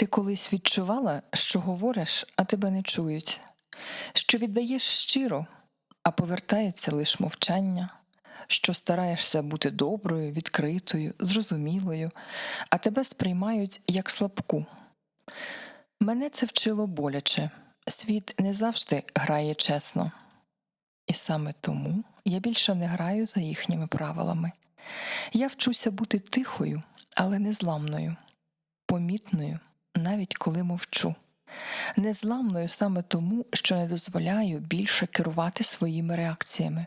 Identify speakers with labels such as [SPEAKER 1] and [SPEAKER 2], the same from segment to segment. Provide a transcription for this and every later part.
[SPEAKER 1] Ти колись відчувала, що говориш, а тебе не чують, що віддаєш щиро, а повертається лише мовчання, що стараєшся бути доброю, відкритою, зрозумілою, а тебе сприймають як слабку. Мене це вчило боляче. Світ не завжди грає чесно. І саме тому я більше не граю за їхніми правилами. Я вчуся бути тихою, але незламною, помітною, навіть коли мовчу, незламною саме тому, що не дозволяю більше керувати своїми реакціями.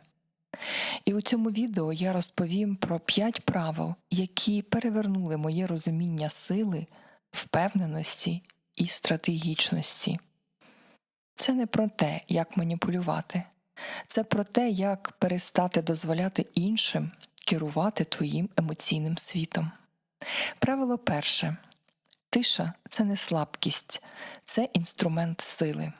[SPEAKER 1] І у цьому відео я розповім про п'ять правил, які перевернули моє розуміння сили, впевненості і стратегічності. Це не про те, як маніпулювати, це про те, як перестати дозволяти іншим керувати твоїм емоційним світом. Правило перше тиша це не слабкість, це інструмент сили.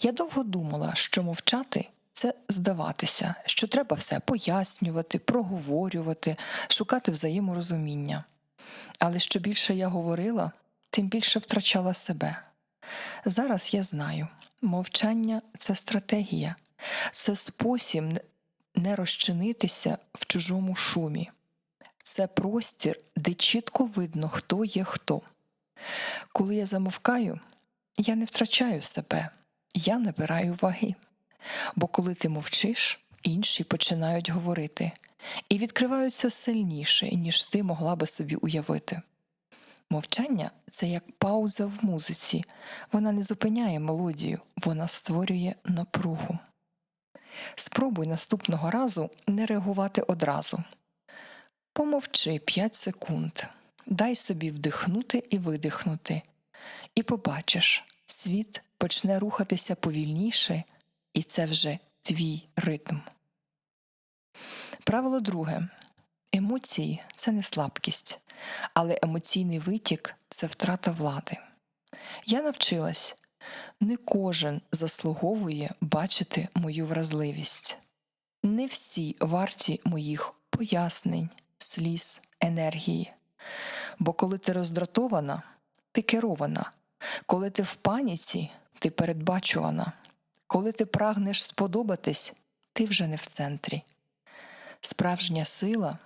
[SPEAKER 1] Я довго думала, що мовчати це здаватися, що треба все пояснювати, проговорювати, шукати взаєморозуміння. Але що більше я говорила, тим більше втрачала себе. Зараз я знаю, мовчання це стратегія, це спосіб не розчинитися в чужому шумі. Це простір, де чітко видно, хто є хто. Коли я замовкаю, я не втрачаю себе, я набираю ваги. Бо коли ти мовчиш, інші починають говорити і відкриваються сильніше, ніж ти могла би собі уявити. Мовчання це як пауза в музиці, вона не зупиняє мелодію, вона створює напругу. Спробуй наступного разу не реагувати одразу. Помовчи 5 секунд, дай собі вдихнути і видихнути, і побачиш, світ почне рухатися повільніше, і це вже твій ритм. Правило друге. Емоції це не слабкість, але емоційний витік це втрата влади. Я навчилась не кожен заслуговує бачити мою вразливість. Не всі варті моїх пояснень, сліз, енергії. Бо коли ти роздратована, ти керована, коли ти в паніці, ти передбачувана, коли ти прагнеш сподобатись, ти вже не в центрі. Справжня сила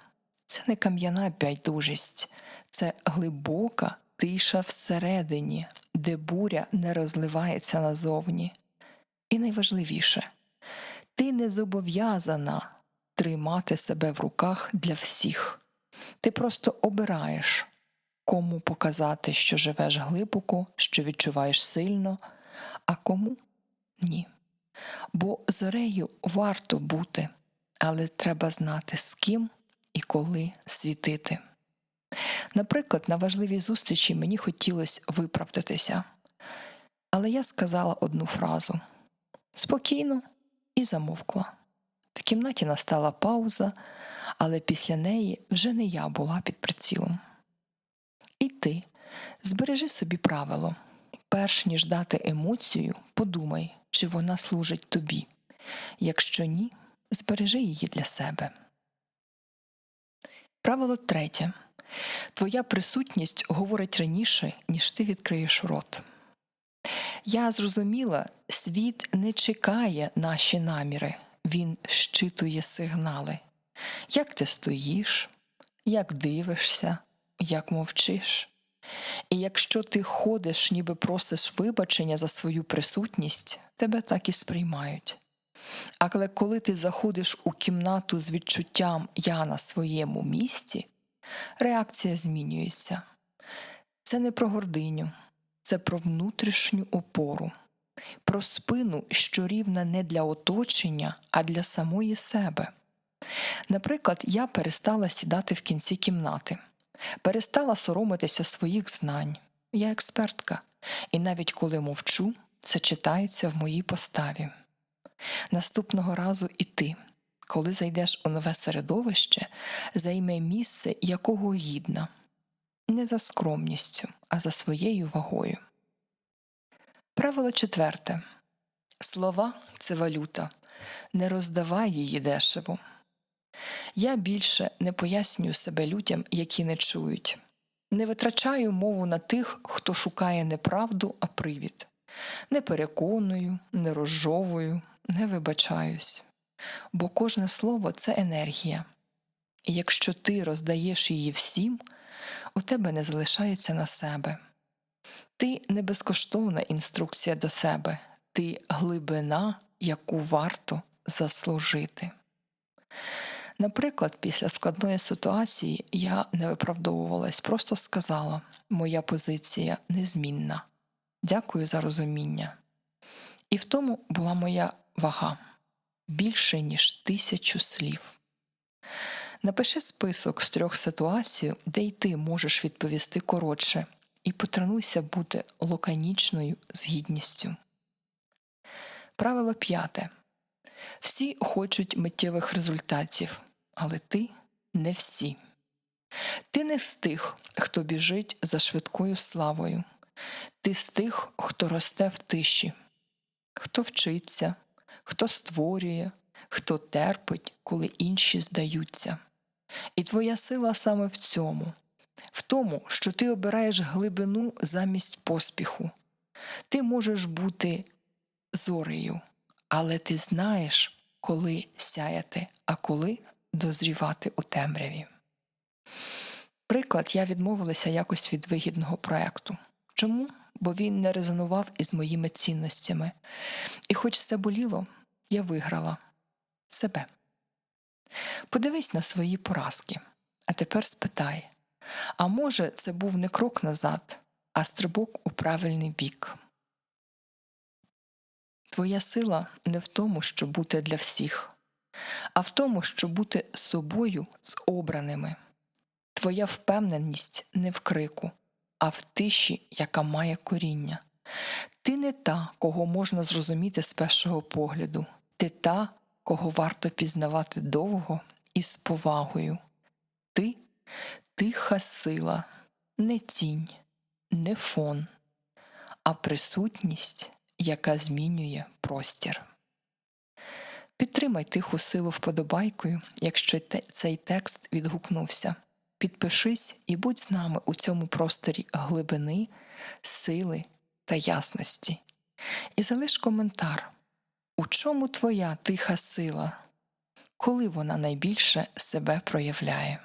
[SPEAKER 1] це не кам'яна байдужість, це глибока тиша всередині, де буря не розливається назовні. І найважливіше, ти не зобов'язана тримати себе в руках для всіх. Ти просто обираєш, кому показати, що живеш глибоко, що відчуваєш сильно, а кому ні. Бо зорею варто бути, але треба знати, з ким і коли світити. Наприклад, на важливій зустрічі мені хотілося виправдатися, але я сказала одну фразу спокійно і замовкла. В кімнаті настала пауза, але після неї вже не я була під прицілом. Ти збережи собі правило перш ніж дати емоцію, подумай, чи вона служить тобі. Якщо ні, збережи її для себе. Правило третє. Твоя присутність говорить раніше, ніж ти відкриєш рот. Я зрозуміла, світ не чекає наші наміри, він щитує сигнали. Як ти стоїш, як дивишся, як мовчиш. І якщо ти ходиш, ніби просиш вибачення за свою присутність, тебе так і сприймають. Але коли ти заходиш у кімнату з відчуттям я на своєму місці, реакція змінюється. Це не про гординю, це про внутрішню опору, про спину, що рівна не для оточення, а для самої себе. Наприклад, я перестала сідати в кінці кімнати, перестала соромитися своїх знань. Я експертка, і навіть коли мовчу, це читається в моїй поставі. Наступного разу і ти, коли зайдеш у нове середовище, займе місце, якого гідна, не за скромністю, а за своєю вагою. Правило четверте слова це валюта, не роздавай її дешево. Я більше не пояснюю себе людям, які не чують. Не витрачаю мову на тих, хто шукає не правду, а привід. Не переконую, не розжовую, не вибачаюсь. Бо кожне слово це енергія. І якщо ти роздаєш її всім, у тебе не залишається на себе. Ти не безкоштовна інструкція до себе, ти глибина, яку варто заслужити. Наприклад, після складної ситуації я не виправдовувалась, просто сказала моя позиція незмінна. Дякую за розуміння. І в тому була моя вага більше, ніж тисячу слів. Напиши список з трьох ситуацій, де й ти можеш відповісти коротше, і потренуйся бути лаконічною з гідністю. Правило п'яте. Всі хочуть миттєвих результатів, але ти не всі. Ти не з тих, хто біжить за швидкою славою. Ти з тих, хто росте в тиші, хто вчиться, хто створює, хто терпить, коли інші здаються. І твоя сила саме в цьому, в тому, що ти обираєш глибину замість поспіху. Ти можеш бути зорею, але ти знаєш, коли сяяти, а коли дозрівати у темряві. Приклад, я відмовилася якось від вигідного проекту. Чому? Бо він не резонував із моїми цінностями. І хоч це боліло, я виграла себе. Подивись на свої поразки, а тепер спитай а може, це був не крок назад, а стрибок у правильний бік. Твоя сила не в тому, щоб бути для всіх, а в тому, щоб бути собою з обраними. Твоя впевненість не в крику, а в тиші, яка має коріння. Ти не та, кого можна зрозуміти з першого погляду, ти та, кого варто пізнавати довго і з повагою. Ти тиха сила, не тінь, не фон, а присутність, яка змінює простір. Підтримай тиху силу вподобайкою, якщо цей текст відгукнувся. Підпишись і будь з нами у цьому просторі глибини, сили та ясності. І залиш коментар, у чому твоя тиха сила, коли вона найбільше себе проявляє.